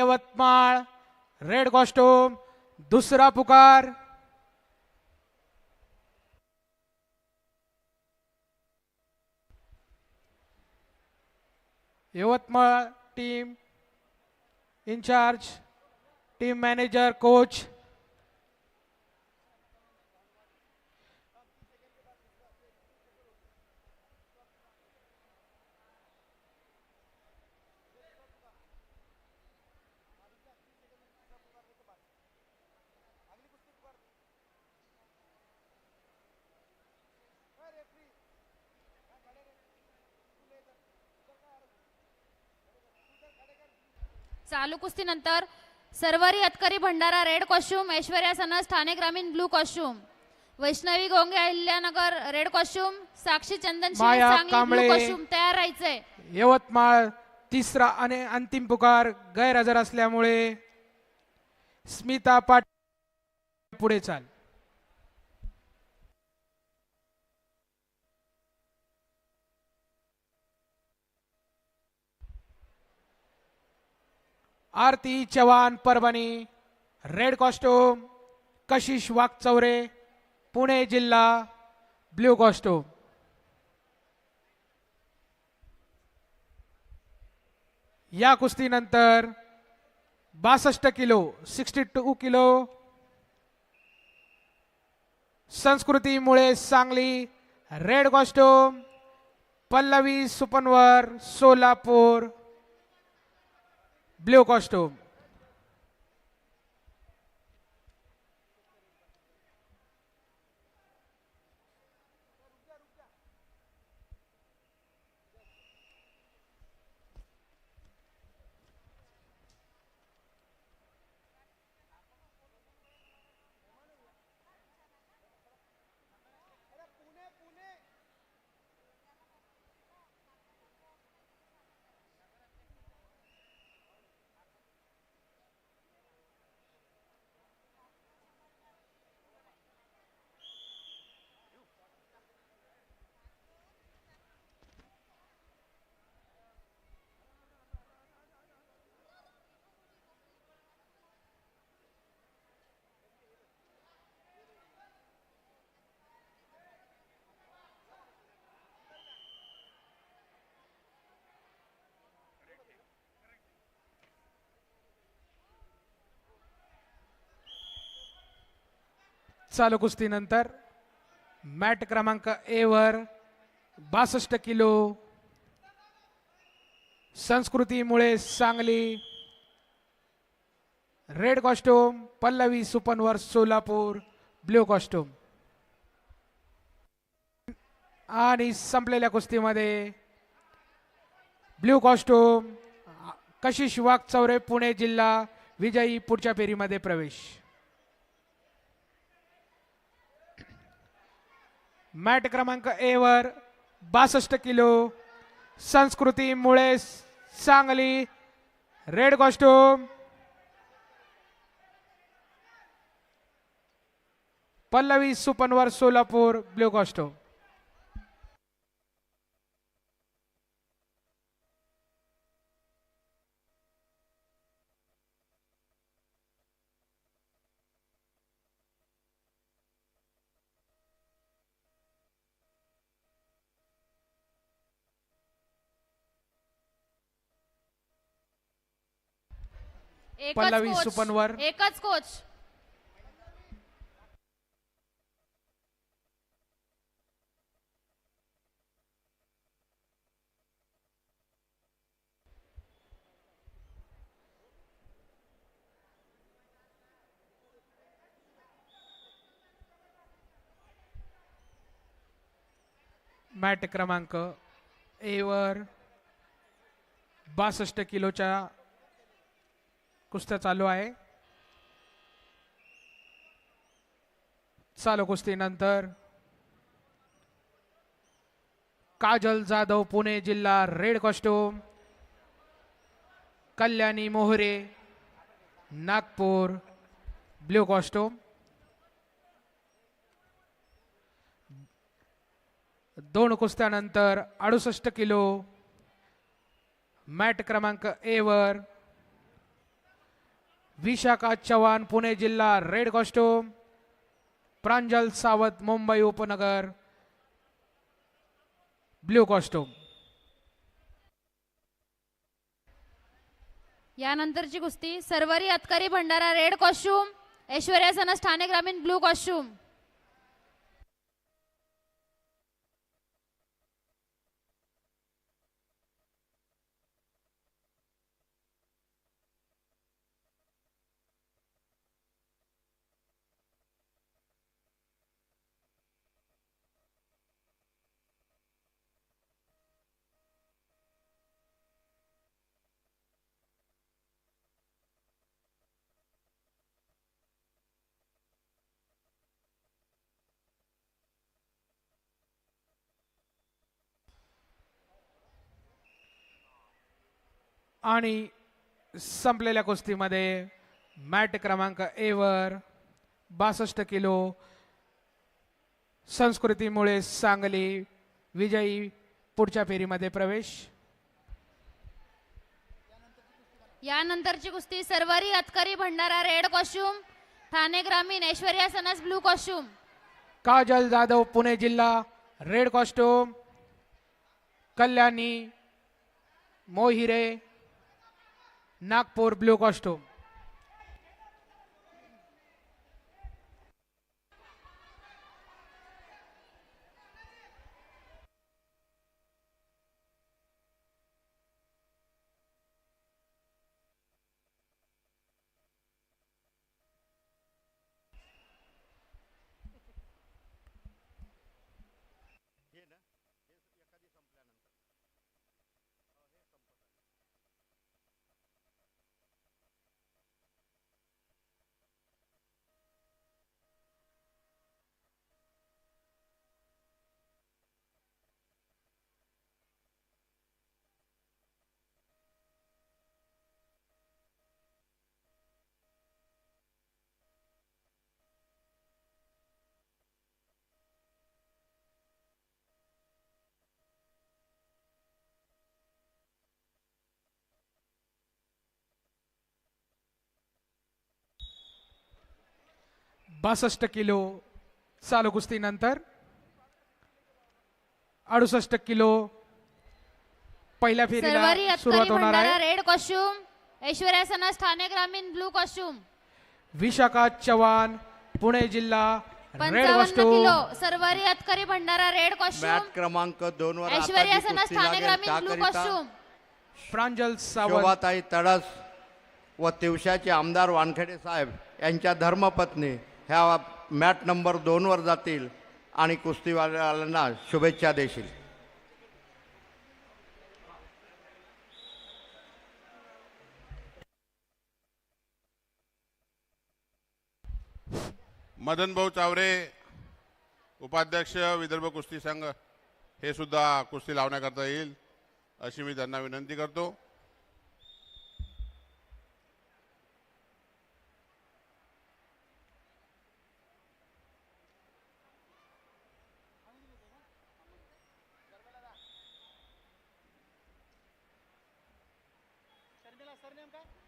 Yavatmal red costume दुसरा पुकार. Yavatmal team incharge team manager coach चालू कुस्तीनंतर सर्वरी अतकरी भंडारा रेड कॉस्ट्युम ऐश्वर्या सनस ठाणे ग्रामीण blue costume. Vaishnavi Gonge Ahilyanagar red costume Sakshi Chandan Maya Sangli blue Kamble. Costume तयार राहायचंय यवतमाळ तिसरा आणि अंतिम पुकार गैरहजर असल्यामुळे स्मिता पाट पुढे चाल. आरती चव्हाण परभणी रेड कॉस्ट्यूम कशिश वाघचौरे पुणे जिल्हा ब्ल्यू कॉस्ट्यूम या कुस्तीनंतर बासष्ट किलो सिक्स्टी टू किलो संस्कृतीमुळे Sangli red costume Pallavi Supanwar Solapur blue costume चालू कुस्तीनंतर मॅट क्रमांक ए वर बासष्ट किलो संस्कृतीमुळे Sangli. Red costume Pallavi Supanwar Solapur blue costume आणि संपलेल्या कुस्तीमध्ये ब्ल्यू कॉस्ट्युम कशिश वागचौरे पुणे जिल्हा विजयी पुढच्या फेरीमध्ये प्रवेश. मॅट क्रमांक ए वर बासष्ट किलो संस्कृती मुळे Sangli red costume. Pallavi Supanwar Solapur blue costume. Pallavi. Supanwar. एकच कोच मॅट क्रमांक ए वर बासष्ट किलोच्या कुस्त्या चालू आहे. चालू कुस्तीनंतर काजल जाधव पुणे जिल्हा रेड कॉस्ट्यूम कल्याणी मोहरे नागपूर ब्ल्यू कॉस्ट्यूम. दोन कुस्त्यानंतर अडुसष्ट किलो मॅट क्रमांक ए वर विशाखा चव्हाण पुणे जिल्हा रेड कॉस्ट्युम प्रांजल सावंत मुंबई उपनगर ब्ल्यू कॉस्ट्युम. यानंतरची कुस्ती सर्वरी अतकरी भंडारा रेड कॉस्ट्युम ऐश्वर्या सनस ठाणे ग्रामीण ब्लू कॉस्ट्युम. आणि संपलेल्या कुस्तीमध्ये मॅट क्रमांक ए वर बासष्ट किलो संस्कृतीमुळे सांगली विजयी पुढच्या फेरीमध्ये प्रवेश. यानंतरची कुस्ती सर्वरी अतकरी भंडारा रेड कॉस्ट्युम ठाणे ग्रामीण ऐश्वर्या सनस ब्लू कॉस्ट्युम. काजल जाधव पुणे जिल्हा red costume Kalyani Mohire Nagpur blue costume. बासष्ट किलो चालू कुस्तीनंतर अडुसष्ट किलो पहिल्या फेरीला सुरुवात अतकरी होणार भंडारा आहे रेड कॉस्ट्युम ऐश्वर्या सनस ठाणे ग्रामीण ब्लू कॉस्ट्युम विशाखा चव्हाण पुणे जिल्हा red costume kilo Sarvari Atkari Bhandara red mat costume क्रमांक दोन वर ऐश्वर्या सनस ठाणे लागेल. ग्रामीण ब्लू कॉस्ट्युम प्रांजल सावंत. तडस व तिवशाचे आमदार वानखेडे साहेब यांच्या धर्मपत्नी ह्या मॅट नंबर दोनवर जातील आणि कुस्तीवाल्यांना शुभेच्छा देशील. मदन भाऊ चावरे उपाध्यक्ष विदर्भ कुस्ती संघ हे सुद्धा कुस्ती लावण्याकरता येईल अशी मी त्यांना विनंती करतो. नाम काय